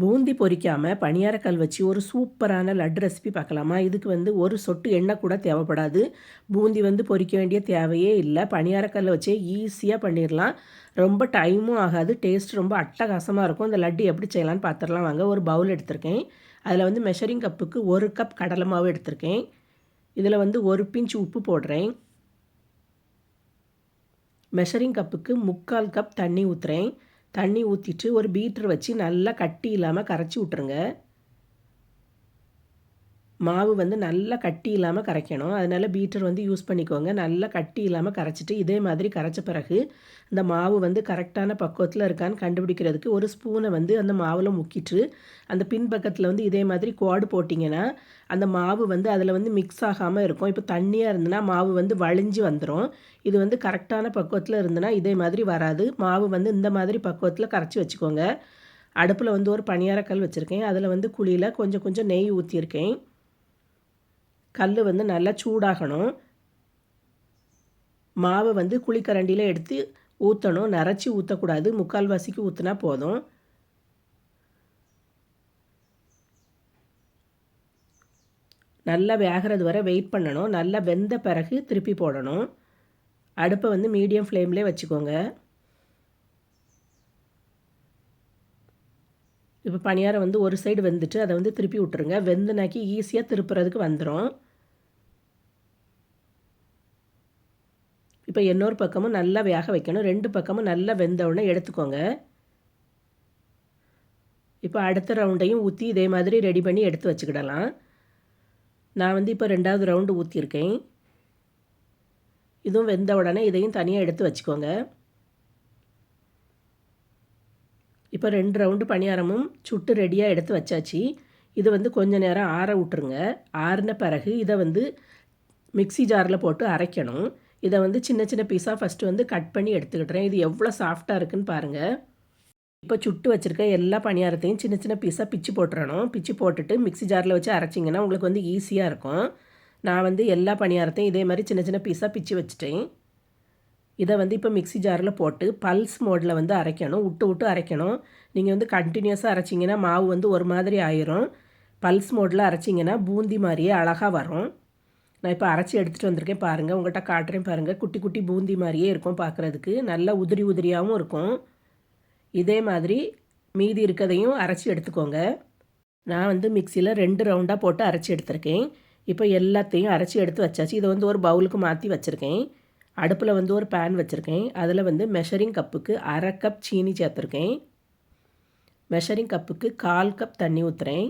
பூந்தி பொரிக்காமல் பணியாரக்கல் வச்சு ஒரு சூப்பரான லட்டு ரெசிபி பார்க்கலாமா? இதுக்கு வந்து ஒரு சொட்டு எண்ணெய் கூட தேவைப்படாது. பூந்தி வந்து பொரிக்க வேண்டிய தேவையே இல்லை. பணியாரக்கல்லை வச்சே ஈஸியாக பண்ணிடலாம் ரொம்ப டைமும் ஆகாது. டேஸ்ட் ரொம்ப அட்டகாசமாக இருக்கும். இந்த லட்டு எப்படி செய்யலான்னு பார்த்துடலாம் வாங்க ஒரு பவுல் எடுத்திருக்கேன். அதில் வந்து மெஷரிங் கப்புக்கு ஒரு கப் கடலை மாவு எடுத்திருக்கேன். இதில் வந்து ஒரு பிஞ்ச் உப்பு போடுறேன். மெஷரிங் கப்புக்கு முக்கால் கப் தண்ணி ஊற்றுறேன் தண்ணி ஊற்றிட்டு ஒரு பீட்ரு வச்சு நல்லா கட்டி இல்லாமல் கரைச்சி விட்ருங்க மாவு வந்து நல்லா கட்டி இல்லாமல் கரைக்கணும். அதனால் பீட்டர் வந்து யூஸ் பண்ணிக்கோங்க. நல்லா கட்டி இல்லாமல் கரைச்சிட்டு இதே மாதிரி கரைச்ச பிறகு இந்த மாவு வந்து கரெக்டான பக்குவத்தில் இருக்கான்னு கண்டுபிடிக்கிறதுக்கு ஒரு ஸ்பூனை வந்து அந்த மாவில் முக்கிட்டு அந்த பின்பக்கத்தில் வந்து இதே மாதிரி குவாடு போட்டிங்கன்னா அந்த மாவு வந்து அதில் வந்து மிக்ஸ் ஆகாமல் இருக்கும். இப்போ தண்ணியாக இருந்ததுன்னா மாவு வந்து வழிஞ்சு வந்துடும் இது வந்து கரெக்டான பக்குவத்தில் இருந்ததுன்னா இதே மாதிரி வராது. மாவு வந்து இந்த மாதிரி பக்குவத்தில் கரைச்சி வச்சுக்கோங்க. அடுப்பில் வந்து ஒரு பணியாரக்கல் வச்சுருக்கேன். அதில் வந்து குழியில் கொஞ்சம் கொஞ்சம் நெய் ஊற்றியிருக்கேன் கல் வந்து நல்லா சூடாகணும். மாவை வந்து குழிக்கரண்டியில் எடுத்து ஊற்றணும் நிறச்சி ஊற்றக்கூடாது முக்கால்வாசிக்கு ஊற்றினா போதும். நல்லா வேகிறது வரை வெயிட் பண்ணணும். நல்லா வெந்த பிறகு திருப்பி போடணும். அடுப்பை வந்து மீடியம் ஃப்ளேம்லேயே வச்சுக்கோங்க. இப்போ பணியாரம் வந்து ஒரு சைடு வெந்துட்டு அதை வந்து திருப்பி விட்டுருங்க. வெந்துனாக்கி ஈஸியாக திருப்புறதுக்கு வந்துடும் இப்போ இன்னொரு பக்கமும் நல்லா வேக வைக்கணும். ரெண்டு பக்கமும் நல்லா வெந்தவுடனே எடுத்துக்கோங்க. இப்போ அடுத்த ரவுண்டையும் ஊற்றி இதே மாதிரி ரெடி பண்ணி எடுத்து வச்சுக்கிடலாம். நான் வந்து இப்போ ரெண்டாவது ரவுண்டு ஊற்றிருக்கேன் இதுவும் வெந்த உடனே இதையும் தனியாக எடுத்து வச்சுக்கோங்க. இப்போ ரெண்டு ரவுண்டு பணியாரமும் சுட்டு ரெடியாக எடுத்து வச்சாச்சு. இது வந்து கொஞ்ச நேரம் ஆற விட்டுருங்க. ஆறின பிறகு இதை வந்து மிக்சி ஜாரில் போட்டு அரைக்கணும். இதை வந்து சின்ன சின்ன பீஸாக ஃபஸ்ட்டு வந்து கட் பண்ணி எடுத்துக்கிட்டுறேன். இது எவ்வளோ சாஃப்டாக இருக்குதுன்னு பாருங்கள் இப்போ சுட்டு வச்சுருக்க எல்லா பணியாரத்தையும் சின்ன சின்ன பீஸாக பிச்சு போட்டுறணும். பிச்சு போட்டுட்டு மிக்சி ஜாரில் வச்சு அரைச்சிங்கன்னா உங்களுக்கு வந்து ஈஸியாக இருக்கும். நான் வந்து எல்லா பணியாரத்தையும் இதே மாதிரி சின்ன சின்ன பீஸாக பிச்சு வச்சுட்டேன். இதை வந்து இப்போ மிக்சி ஜாரில் போட்டு பல்ஸ் மோடில் வந்து அரைக்கணும். விட்டு விட்டு அரைக்கணும். நீங்கள் வந்து கண்டினியூஸாக அரைச்சிங்கன்னா மாவு வந்து ஒரு மாதிரி ஆயிரும். பல்ஸ் மோடில் அரைச்சிங்கன்னா பூந்தி மாதிரியே அழகாக வரும். நான் இப்போ அரைச்சி எடுத்துகிட்டு வந்திருக்கேன் பாருங்கள் உங்கள்கிட்ட காட்டுறேன் பாருங்கள் குட்டி குட்டி பூந்தி மாதிரியே இருக்கும் பார்க்குறதுக்கு நல்லா உதிரி உதிரியாகவும் இருக்கும். இதே மாதிரி மீதி இருக்கதையும் அரைச்சி எடுத்துக்கோங்க. நான் வந்து மிக்சியில் ரெண்டு ரவுண்டாக போட்டு அரைச்சி எடுத்திருக்கேன். இப்போ எல்லாத்தையும் அரைச்சி எடுத்து வச்சாச்சு. இதை வந்து ஒரு பவுலுக்கு மாற்றி வச்சுருக்கேன். அடுப்பில் வந்து ஒரு பேன் வச்சுருக்கேன். அதில் வந்து மெஷரிங் கப்புக்கு அரை கப் சீனி சேர்த்துருக்கேன். மெஷரிங் கப்புக்கு கால் கப் தண்ணி ஊற்றுறேன்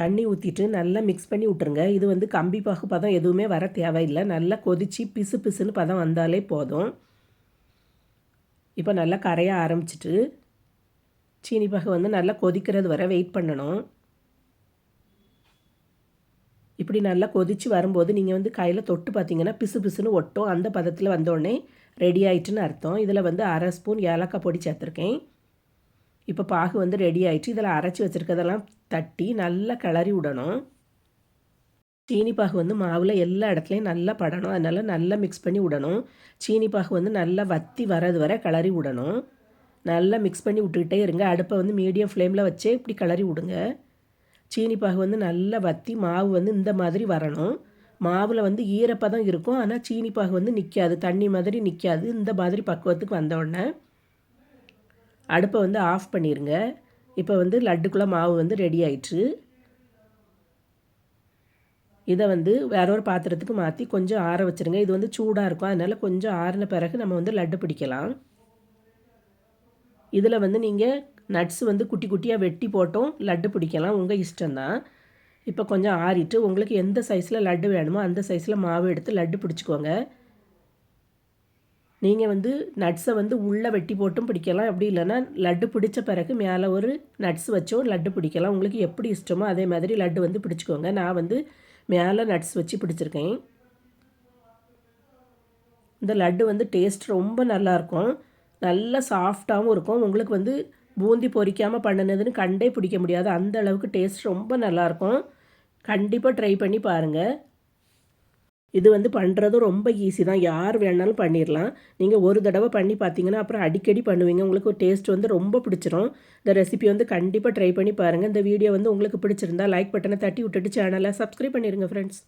தண்ணி ஊற்றிட்டு நல்லா மிக்ஸ் பண்ணி விட்ருங்க இது வந்து கம்பி பாகு பதம் எதுவுமே வர தேவையில்லை. நல்லா கொதித்து பிசு பிசுன்னு பதம் வந்தாலே போதும். இப்போ நல்லா கரைய ஆரம்பிச்சிட்டு சீனி பாகு வந்து நல்லா கொதிக்கிறது வர வெயிட் பண்ணணும். இப்படி நல்லா கொதித்து வரும்போது நீங்கள் வந்து கையில் தொட்டு பார்த்தீங்கன்னா பிசு பிசுன்னு ஒட்டும். அந்த பதத்தில் வந்தோடனே ரெடி ஆயிட்டுன்னு அர்த்தம். இதில் வந்து அரை ஸ்பூன் ஏலக்காய் பொடி சேர்த்துருக்கேன். இப்போ பாகு வந்து ரெடி ஆகிடுச்சு இதில் அரைச்சி வச்சுருக்கதெல்லாம் தட்டி நல்லா கிளறி விடணும். சீனி பாகு வந்து மாவில் எல்லா இடத்துலையும் நல்லா படணும். அதனால் நல்லா மிக்ஸ் பண்ணி விடணும். சீனி பாகு வந்து நல்லா வத்தி வரது வரை கிளறி விடணும். நல்லா மிக்ஸ் பண்ணி விட்டுக்கிட்டே இருங்க. அடுப்பை வந்து மீடியம் ஃப்ளேமில் வச்சே இப்படி கிளறி விடுங்க. சீனி பாகு வந்து நல்லா வத்தி மாவு வந்து இந்த மாதிரி வரணும். மாவில் வந்து ஈரப்பதம் இருக்கும். ஆனால் சீனி பாகு வந்து நிற்காது தண்ணி மாதிரி நிற்காது இந்த மாதிரி பக்குவத்துக்கு வந்தோடனே அடுப்பை வந்து ஆஃப் பண்ணிடுங்க இப்போ வந்து லட்டுக்குள்ளே மாவு வந்து ரெடி ஆயிடுச்சு இதை வந்து வேற ஒரு பாத்திரத்துக்கு மாற்றி கொஞ்சம் ஆற வச்சுருங்க. இது வந்து சூடாக இருக்கும். அதனால் கொஞ்சம் ஆறின பிறகு நம்ம வந்து லட்டு பிடிக்கலாம். இதில் வந்து நீங்கள் நட்ஸ் வந்து குட்டி குட்டியாக வெட்டி போட்டும் லட்டு பிடிக்கலாம். உங்கள் இஷ்டம்தான். இப்போ கொஞ்சம் ஆறிட்டு உங்களுக்கு எந்த சைஸில் லட்டு வேணுமோ அந்த சைஸில் மாவு எடுத்து லட்டு பிடிச்சிக்கோங்க. நீங்கள் வந்து நட்ஸை வந்து உள்ளே வெட்டி போட்டும் பிடிக்கலாம். அப்படி இல்லைன்னா லட்டு பிடிச்ச பிறகு மேலே ஒரு நட்ஸ் வச்சோ லட்டு பிடிக்கலாம். உங்களுக்கு எப்படி இஷ்டமோ அதே மாதிரி லட்டு வந்து பிடிச்சிக்கோங்க. நான் வந்து மேலே நட்ஸ் வச்சு பிடிச்சிருக்கேன். இந்த லட்டு வந்து டேஸ்ட் ரொம்ப நல்லாயிருக்கும் நல்லா சாஃப்டாகவும் இருக்கும். உங்களுக்கு வந்து பூந்தி பொரிக்காமல் பண்ணினதுன்னு கண்டே பிடிக்க முடியாது. அந்த அளவுக்கு டேஸ்ட் ரொம்ப நல்லாயிருக்கும் கண்டிப்பாக ட்ரை பண்ணி பாருங்கள் இது வந்து பண்ணுறதும் ரொம்ப ஈஸி தான். யார் வேணாலும் பண்ணிடலாம் நீங்கள் ஒரு தடவை பண்ணி பார்த்தீங்கன்னா அப்புறம் அடிக்கடி பண்ணுவீங்க. உங்களுக்கு டேஸ்ட் வந்து ரொம்ப பிடிச்சிரும். இந்த ரெசிபி வந்து கண்டிப்பாக ட்ரை பண்ணி பாருங்கள் இந்த வீடியோ வந்து உங்களுக்கு பிடிச்சிருந்தா லைக் பட்டனை தட்டி விட்டுட்டு சேனலை சப்ஸ்கிரைப் பண்ணிடுங்க ஃப்ரெண்ட்ஸ்